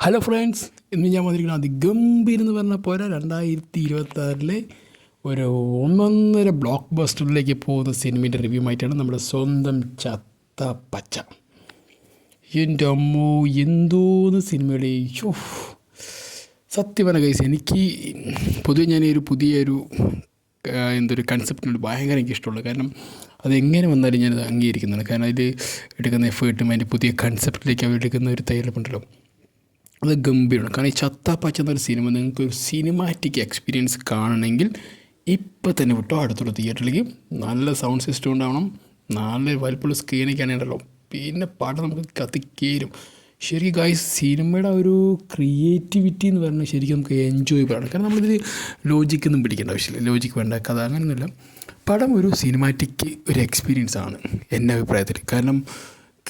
Hello friends ഇന്ന് ഞാൻ വന്നിരിക്കുന്നത് എന്ന് പറഞ്ഞാൽ പോരാ. രണ്ടായിരത്തി ഇരുപത്തി ആറിലെ ഒരു ഒന്നൊന്നര ബ്ലോക്ക് ബസ്റ്ററിലേക്ക് പോകുന്ന സിനിമയുടെ റിവ്യൂ ആയിട്ടാണ് നമ്മുടെ സ്വന്തം ചത്ത പച്ച. എന്റെ അമ്മോ എന്തോന്ന് സിനിമയുടെ യോ സത്യപന കൈസ് എനിക്ക് പൊതുവെ ഞാൻ ഒരു പുതിയൊരു എന്തൊരു കൺസെപ്റ്റിനോട് ഭയങ്കര എനിക്ക് ഇഷ്ടമുള്ളൂ കാരണം അതെങ്ങനെ വന്നാലും ഞാനത് അംഗീകരിക്കുന്നതാണ് കാരണം അതിൽ എടുക്കുന്ന എഫേർട്ടും അതിന്റെ പുതിയ കൺസെപ്റ്റിലേക്ക് അവർ എടുക്കുന്ന ഒരു തയ്യാറെടുപ്പുണ്ടല്ലോ. അത് ഗംഭീരമാണ് കാരണം ഈ ചത്താപ്പാച്ച എന്നൊരു സിനിമ നിങ്ങൾക്ക് ഒരു സിനിമാറ്റിക് എക്സ്പീരിയൻസ് കാണണമെങ്കിൽ ഇപ്പം തന്നെ വിട്ടോ അടുത്തുള്ള തിയേറ്ററിലേക്ക് നല്ല സൗണ്ട് സിസ്റ്റം ഉണ്ടാവണം. നല്ല വലിപ്പമുള്ള സ്ക്രീനൊക്കെയാണ് ഉണ്ടല്ലോ. പിന്നെ പാട്ട് നമുക്ക് കത്തിക്കേരും. ശരിക്കും ഗായ്സ് സിനിമയുടെ ഒരു ക്രിയേറ്റിവിറ്റി എന്ന് പറഞ്ഞാൽ ശരിക്കും നമുക്ക് എൻജോയ് ആണ് കാരണം നമ്മളിതിൽ ലോജിക്കൊന്നും പിടിക്കേണ്ട ആവശ്യമില്ല. ലോജിക്ക് വേണ്ട. കഥ അങ്ങനെയൊന്നുമില്ല. പടം ഒരു സിനിമാറ്റിക് ഒരു എക്സ്പീരിയൻസ് ആണ്. എന്റെ അഭിപ്രായത്തിൽ. കാരണം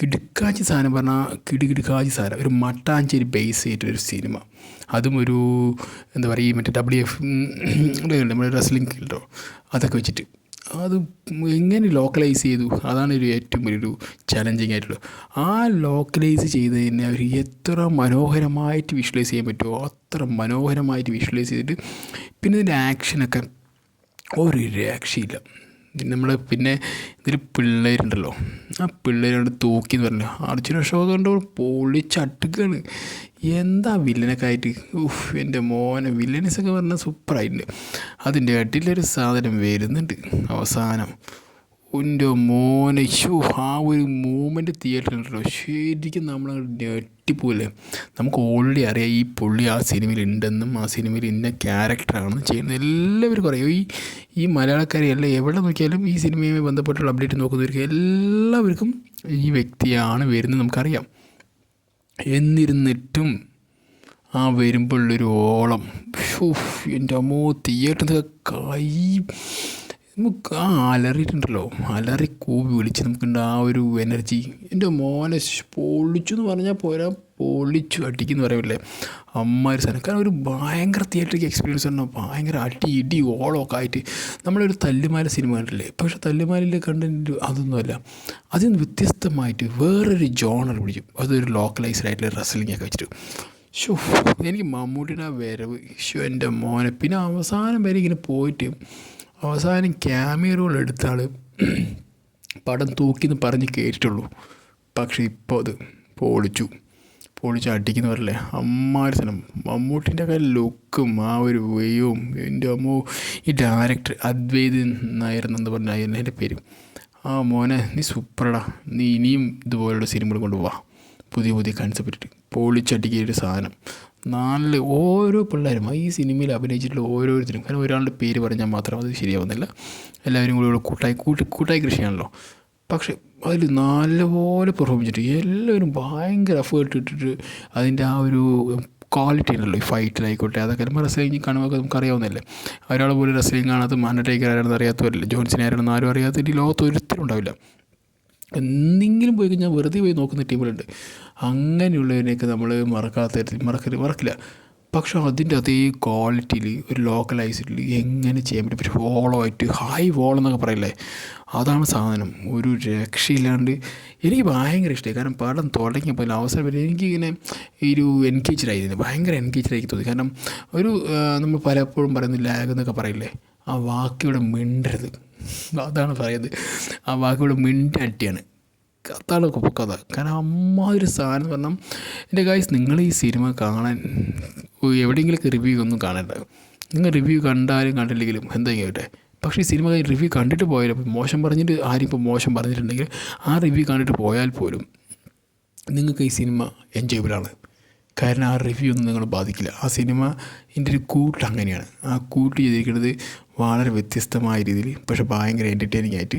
കിടുക്കാച്ചി സാധനം പറഞ്ഞാൽ കിടുകിടുക്കാച്ചി സാധനം. ഒരു മട്ടാഞ്ചേരി ബേസ് ചെയ്തിട്ടൊരു സിനിമ അതും ഒരു എന്താ പറയുക മറ്റേ ഡബ്ല്യു എഫ് നമ്മുടെ റെസ്ലിംഗ് ഫീൽഡോ അതൊക്കെ വെച്ചിട്ട്. അത് എങ്ങനെ ലോക്കലൈസ് ചെയ്തു? അതാണ് ഒരു ഏറ്റവും വലിയൊരു ചലഞ്ചിങ് ആയിട്ടുള്ളത്. ആ ലോക്കലൈസ് ചെയ്തതിനെ അവർ എത്ര മനോഹരമായിട്ട് വിഷ്വലൈസ് ചെയ്യാൻ പറ്റുമോ? അത്ര മനോഹരമായിട്ട് വിഷ്വലൈസ് ചെയ്തിട്ട് പിന്നെ ഇതിന്റെ ആക്ഷനൊക്കെ ഒരു രക്ഷയില്ല. നമ്മൾ പിന്നെ ഇതിൽ പിള്ളേരുണ്ടല്ലോ. ആ പിള്ളേരോട് തൂക്കി എന്ന് പറഞ്ഞു അർജുന കൊണ്ട് പൊളിച്ചട്ടുക്കാണ് എന്താ വില്ലനൊക്കെ ആയിട്ട് ഉഫ് എന്റെ മോനെ വില്ലനസൊക്കെ പറഞ്ഞാൽ സൂപ്പറായിട്ടുണ്ട്. അതിന്റെ കട്ടിലൊരു സാധനം വരുന്നുണ്ട്. അവസാനം. എന്റെ മോനെ ഷോ ആ ഒരു മൂമെന്റ് തിയേറ്ററിലുണ്ടല്ലോ ശരിക്കും നമ്മൾ ഞെട്ടിപ്പോലെ നമുക്ക് ഓൾറെഡി അറിയാം ഈ പുള്ളി ആ സിനിമയിൽ ഉണ്ടെന്നും ആ സിനിമയിൽ ഇന്ന ക്യാരക്ടറാണെന്നും ചെയ്യുന്നത്. എല്ലാവർക്കും അറിയാം. ഈ ഈ മലയാളക്കാരെ എല്ലാം എവിടെ നോക്കിയാലും ഈ സിനിമയുമായി ബന്ധപ്പെട്ടുള്ള അപ്ഡേറ്റ് നോക്കുന്നവർക്ക് എല്ലാവർക്കും ഈ വ്യക്തിയാണ് വരുന്നത് നമുക്കറിയാം. എന്നിരുന്നിട്ടും ആ വരുമ്പോഴുള്ളൊരു ഓളം. എന്റെ അമ്മോ തിയേറ്ററിൽ കൈ നമുക്ക് ആ അലറിയിട്ടുണ്ടല്ലോ. അലറി കൂവി വിളിച്ച് നമുക്കുണ്ട് ആ ഒരു എനർജി എന്റെ മോനെ പൊളിച്ചു എന്ന് പറഞ്ഞാൽ പോരാ. പൊളിച്ചു അടിക്കുന്നു പറയില്ലേ. അമ്മ ഒരു സാധനം. കാരണം ഒരു ഭയങ്കര തിയേറ്ററിക്ക് എക്സ്പീരിയൻസ് ഉണ്ടോ ഭയങ്കര അടി ഇടി ഓളമൊക്കെ ആയിട്ട്. നമ്മളൊരു തല്ലുമാല സിനിമ കണ്ടില്ലേ പക്ഷെ തല്ലുമാലയിൽ കണ്ടന്റ് അതൊന്നുമല്ല. അതിൽ നിന്ന് വ്യത്യസ്തമായിട്ട് വേറൊരു ജോണർ വിളിക്കും അതൊരു ലോക്കലൈസ്ഡ് ആയിട്ടുള്ള റെസ്ലിംഗ് ഒക്കെ വെച്ചിട്ട്. ഷോ എനിക്ക് മമ്മൂട്ടിയുടെ ആ വരവ്. ഷോ എന്റെ മോനെ. പിന്നെ അവസാനം വരെ ഇങ്ങനെ പോയിട്ട് അവസാനം ക്യാമിയ റോൾ എടുത്ത ആൾ പടം തൂക്കിന്ന് പറഞ്ഞ് കേട്ടിട്ടുള്ളൂ പക്ഷേ ഇപ്പോൾ അത് പൊളിച്ചു. പൊളിച്ച് അടിക്കുന്ന പറയല്ലേ അമ്മാരി സ്ഥലം മമ്മൂട്ടിന്റെ ഒക്കെ ലുക്കും ആ ഒരു വെയ്യും എന്റെ അമ്മോ ഈ ഡയറക്ടർ അദ്വൈത് നായർ എന്ന് പറഞ്ഞ എന്റെ പേര്. ആ മോനെ നീ സൂപ്പറടാ. നീ ഇനിയും ഇതുപോലുള്ള സിനിമകൾ കൊണ്ടുപോവാ. പുതിയ പുതിയ കൺസെപ്റ്റ് പൊളിച്ചടിക്കിയൊരു സാധനം. നാല് ഓരോ പിള്ളേരും ഈ സിനിമയിൽ അഭിനയിച്ചിട്ടുള്ള ഓരോരുത്തരും കാരണം ഒരാളുടെ പേര് പറഞ്ഞാൽ മാത്രം അത് ശരിയാവുന്നില്ല. എല്ലാവരും കൂടി ഇവിടെ കൂട്ടായി കൂട്ടി കൂട്ടായി കൃഷിയാണല്ലോ പക്ഷേ അതിൽ നല്ലപോലെ പെർഫോം ചെയ്തിട്ട് എല്ലാവരും ഭയങ്കര എഫേർട്ട് ഇട്ടിട്ട് അതിന്റെ ആ ഒരു ക്വാളിറ്റി ഉണ്ടല്ലോ ഈ ഫൈറ്റിലായിക്കോട്ടെ അതൊക്കെ നമ്മൾ റെസ്ലിംഗ് കാണുമ്പോൾ നമുക്ക് അറിയാവുന്നില്ലേ ഒരാൾ പോലും റെസ്ലിംഗ് കാണാത്ത അണ്ടർടേക്കർ ആരാണെന്ന് അറിയാത്തവരില്ല ജോൺസിനെ ആരാണെന്ന് ആരും അറിയാത്ത ഈ ലോകത്ത് ഒരുത്തരും ഉണ്ടാവില്ല. എന്തെങ്കിലും പോയി കഴിഞ്ഞാൽ വെറുതെ പോയി നോക്കുന്ന ടീമുകളുണ്ട്. അങ്ങനെയുള്ളതിനെയൊക്കെ നമ്മൾ മറക്കാത്ത മറക്കരുത് മറക്കില്ല. പക്ഷെ അതിന്റെ അതേ ക്വാളിറ്റിയിൽ ഒരു ലോക്കലൈസ്ഡിൽ എങ്ങനെ ചെയ്യാൻ പറ്റും? ഒരു വോളമായിട്ട് ഹൈ വോൾ എന്നൊക്കെ പറയില്ലേ? അതാണ് സാധനം. ഒരു രക്ഷയില്ലാണ്ട് എനിക്ക് ഭയങ്കര ഇഷ്ടമായി കാരണം പടം തുടങ്ങിയപ്പോൾ അവസരം വരെ എനിക്കിങ്ങനെ ഒരു എൻഗേജ്ഡ് ഭയങ്കര എൻഗേജ്ഡ് ആയി തോന്നി. കാരണം ഒരു നമ്മൾ പലപ്പോഴും പറയുന്ന ലാഗ് എന്നൊക്കെ പറയില്ലേ? ആ വാക്കിവിടെ മിണ്ടരുത്. അതാണ് പറയുന്നത്. ആ വാക്കിവിടെ മിണ്ടടിയാണ് അതാണ് കഥ കാരണം അമ്മാതിരി സാധനം പറഞ്ഞാൽ എന്റെ കാര്യം നിങ്ങൾ ഈ സിനിമ കാണാൻ എവിടെയെങ്കിലും റിവ്യൂ ഒന്നും കാണണ്ട. നിങ്ങൾ റിവ്യൂ കണ്ടാലും കണ്ടില്ലെങ്കിലും എന്തെങ്കിലും ആയിട്ടെ പക്ഷേ ഈ സിനിമ റിവ്യൂ കണ്ടിട്ട് പോയാലും മോശം പറഞ്ഞിട്ട് ആരും ഇപ്പോൾ മോശം പറഞ്ഞിട്ടുണ്ടെങ്കിൽ ആ റിവ്യൂ കണ്ടിട്ട് പോയാൽ പോലും നിങ്ങൾക്ക് ഈ സിനിമ എൻജോയബിളാണ് കാരണം ആ റിവ്യൂ ഒന്നും നിങ്ങൾ ബാധിക്കില്ല. ആ സിനിമ എന്റെ ഒരു കൂട്ട് അങ്ങനെയാണ്. ആ കൂട്ട് ചെയ്തിരിക്കുന്നത് വളരെ വ്യത്യസ്തമായ രീതിയിൽ പക്ഷെ ഭയങ്കര എന്റർടൈനിങ് ആയിട്ട്.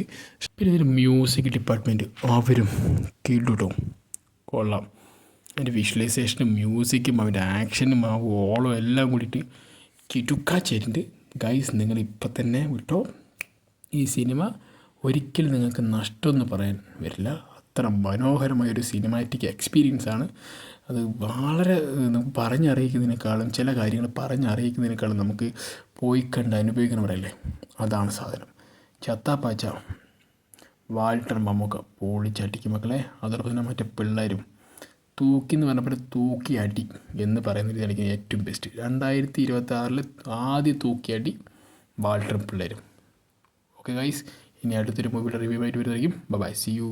പിന്നെ ഇതിന്റെ മ്യൂസിക് ഡിപ്പാർട്ട്മെന്റ് അവരും കിടുട്ടോ കൊള്ളാം. അതിന്റെ വിഷ്വലൈസേഷനും മ്യൂസിക്കും അവന്റെ ആക്ഷനും ആ ഓളോ എല്ലാം കൂടിയിട്ട് കിടുക്കാച്ചേരുന്നുണ്ട് ഗൈസ് നിങ്ങൾ ഇപ്പം തന്നെ വിട്ടോ? ഈ സിനിമ ഒരിക്കലും നിങ്ങൾക്ക് നഷ്ടമെന്ന് പറയാൻ വരില്ല. അത്ര മനോഹരമായൊരു സിനിമാറ്റിക് എക്സ്പീരിയൻസ് ആണ്. അത് വളരെ നമുക്ക് പറഞ്ഞറിയിക്കുന്നതിനേക്കാളും ചില കാര്യങ്ങൾ പറഞ്ഞറിയിക്കുന്നതിനേക്കാളും നമുക്ക് പോയി കണ്ട് അനുഭവിക്കണം പറയല്ലേ അതാണ് സാധനം. ചത്താപ്പാച്ച വാൾട്ടർ മമ്മൂക്ക പൊളിച്ചടിക്കും മക്കളെ അതോടൊപ്പം തന്നെ മറ്റേ പിള്ളേരും തൂക്കി എന്ന് പറഞ്ഞപ്പോൾ തൂക്കിയാട്ടി എന്ന് പറയുന്ന രീതി എനിക്ക് ഏറ്റവും ബെസ്റ്റ് രണ്ടായിരത്തി ഇരുപത്തി ആറിൽ ആദ്യ തൂക്കിയാട്ടി വാൾട്ടർ പിള്ളേരും. ഓക്കെ ഗൈസ് ഇനി അടുത്തൊരു മൂവിയുടെ റിവ്യൂ ആയിട്ട് വരുന്നതായിരിക്കും. By C U